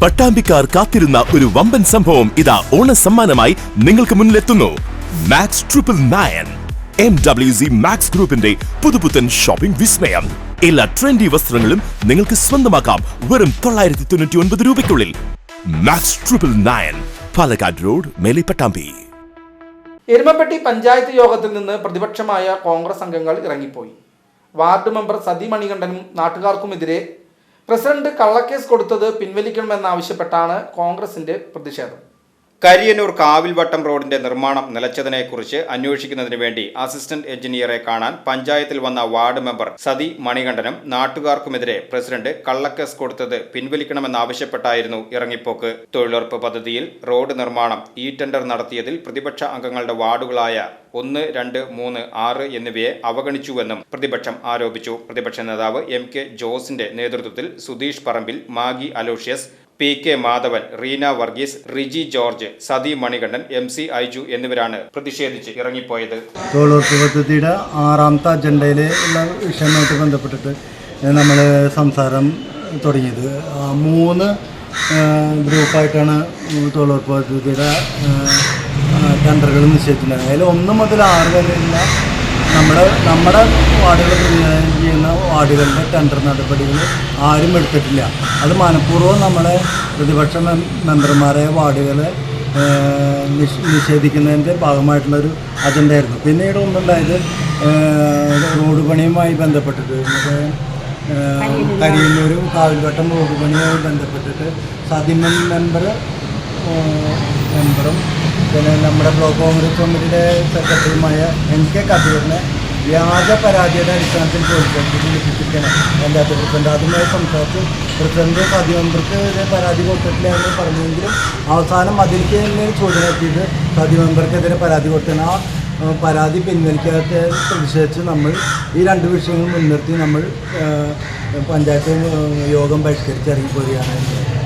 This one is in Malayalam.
പട്ടാമ്പിക്കാർ കാത്തിരുന്ന ഒരു വമ്പൻ സംഭവം ഇതാ ഓണ സമ്മാനമായി നിങ്ങൾക്ക് മുന്നിലെത്തുന്നു. Max triple nine M W C Max ഗ്രൂപ്പിന്റെ പുതുപുത്തൻ ഷോപ്പിംഗ് വിസ്മയം. എല്ലാ ട്രെൻഡി വസ്ത്രങ്ങളും നിങ്ങൾക്ക് സ്വന്തമാക്കാം വെറും തൊള്ളായിരത്തി തൊണ്ണൂറ്റി ഒൻപത് രൂപയ്ക്കുള്ളിൽ. Max triple nine Palakkad road മേലെ പട്ടാമ്പി. എരുമപ്പെട്ടി പഞ്ചായത്ത് യോഗത്തിൽ നിന്ന് പ്രതിപക്ഷമായ കോൺഗ്രസ് അംഗങ്ങൾ ഇറങ്ങിപ്പോയി. വാർഡ് മെമ്പർ സതി മണികണ്ഠനും നാട്ടുകാർക്കുമെതിരെ പ്രസിഡന്റ് കള്ളക്കേസ് കൊടുത്തത് പിൻവലിക്കണമെന്നാവശ്യപ്പെട്ടാണ് കോൺഗ്രസിന്റെ പ്രതിഷേധം. കരിയന്നൂർ കാവിൽവട്ടം റോഡിന്റെ നിർമ്മാണം നിലച്ചതിനെക്കുറിച്ച് അന്വേഷിക്കുന്നതിന് വേണ്ടി അസിസ്റ്റന്റ് എഞ്ചിനീയറെ കാണാൻ പഞ്ചായത്തിൽ വന്ന വാർഡ് മെമ്പർ സതി മണികണ്ഠനും നാട്ടുകാർക്കുമെതിരെ പ്രസിഡന്റ് കള്ളക്കേസ് കൊടുത്തത് പിൻവലിക്കണമെന്നാവശ്യപ്പെട്ടായിരുന്നു ഇറങ്ങിപ്പോക്ക്. തൊഴിലുറപ്പ് പദ്ധതിയിൽ റോഡ് നിർമ്മാണം ഇ ടെൻഡർ നടത്തിയതിൽ പ്രതിപക്ഷ അംഗങ്ങളുടെ വാർഡുകളായ ഒന്ന് രണ്ട് മൂന്ന് ആറ് എന്നിവയെ അവഗണിച്ചുവെന്നും പ്രതിപക്ഷം ആരോപിച്ചു. പ്രതിപക്ഷ നേതാവ് എം കെ ജോസിന്റെ നേതൃത്വത്തിൽ Sudheesh Parambil Magi Aloysius P K Madhavan Reena Varghese Riji George Sathi Manikandan M C Aiju എന്നിവരാണ് പ്രതിഷേധിച്ച് ഇറങ്ങിപ്പോയത്. തൊഴിലുറപ്പ് പദ്ധതിയുടെ ആറാമത്തെ അജണ്ടയിലെ ഉള്ള ബന്ധപ്പെട്ടിട്ട് നമ്മൾ സംസാരം തുടങ്ങിയത്. മൂന്ന് ഗ്രൂപ്പായിട്ടാണ് തൊഴിലുറപ്പ് പദ്ധതിയുടെ ടെൻഡറുകൾ നിശ്ചയിച്ചിട്ടുണ്ടായത് അതിൽ ഒന്ന് മുതൽ ആറ് വരെയുള്ള നമ്മുടെ നമ്മുടെ വാർഡുകൾ ചെയ്യുന്ന വാർഡുകളുടെ ടെൻഡർ നടപടികൾ ആരും എടുത്തിട്ടില്ല. അത് മനഃപൂർവം നമ്മളെ പ്രതിപക്ഷ മെമ്പർമാരെ വാർഡുകളെ നിഷേധിക്കുന്നതിന്റെ ഭാഗമായിട്ടുള്ളൊരു അജണ്ടയായിരുന്നു. പിന്നീട് ഒന്നുണ്ടായത് റോഡ് പണിയുമായി ബന്ധപ്പെട്ടിട്ട് കരിയന്നൂരും കാവിൽവട്ടം റോഡ് പണിയുമായി ബന്ധപ്പെട്ടിട്ട് സതിമൻ മെമ്പർ മെമ്പറും പിന്നെ നമ്മുടെ ബ്ലോക്ക് കോൺഗ്രസ് കമ്മിറ്റിയുടെ സെക്രട്ടറിയുമായ എൻ കെ കബീറിനെ വ്യാജ പരാതിയുടെ അടിസ്ഥാനത്തിൽ ചോദിച്ചു എന്റെ പഞ്ചായത്ത് പ്രസിഡന്റ് ആദ്യമായി സംസാരിച്ചു. പ്രസിഡന്റ് പതി മെമ്പർക്ക് ഇത് പരാതി കൊടുത്തിട്ടില്ല എന്ന് പറഞ്ഞെങ്കിലും അവസാനം അതിലേക്ക് തന്നെ ചോദ്യം എത്തിയത് പതി മെമ്പർക്കെതിരെ പരാതി കൊടുത്തത് ആ പരാതി പിൻവലിക്കാത്ത പ്രതിഷേധിച്ച് നമ്മൾ ഈ രണ്ട് വിഷയങ്ങൾ മുൻനിർത്തി നമ്മൾ പഞ്ചായത്ത് യോഗം ബഹിഷ്കരിച്ച്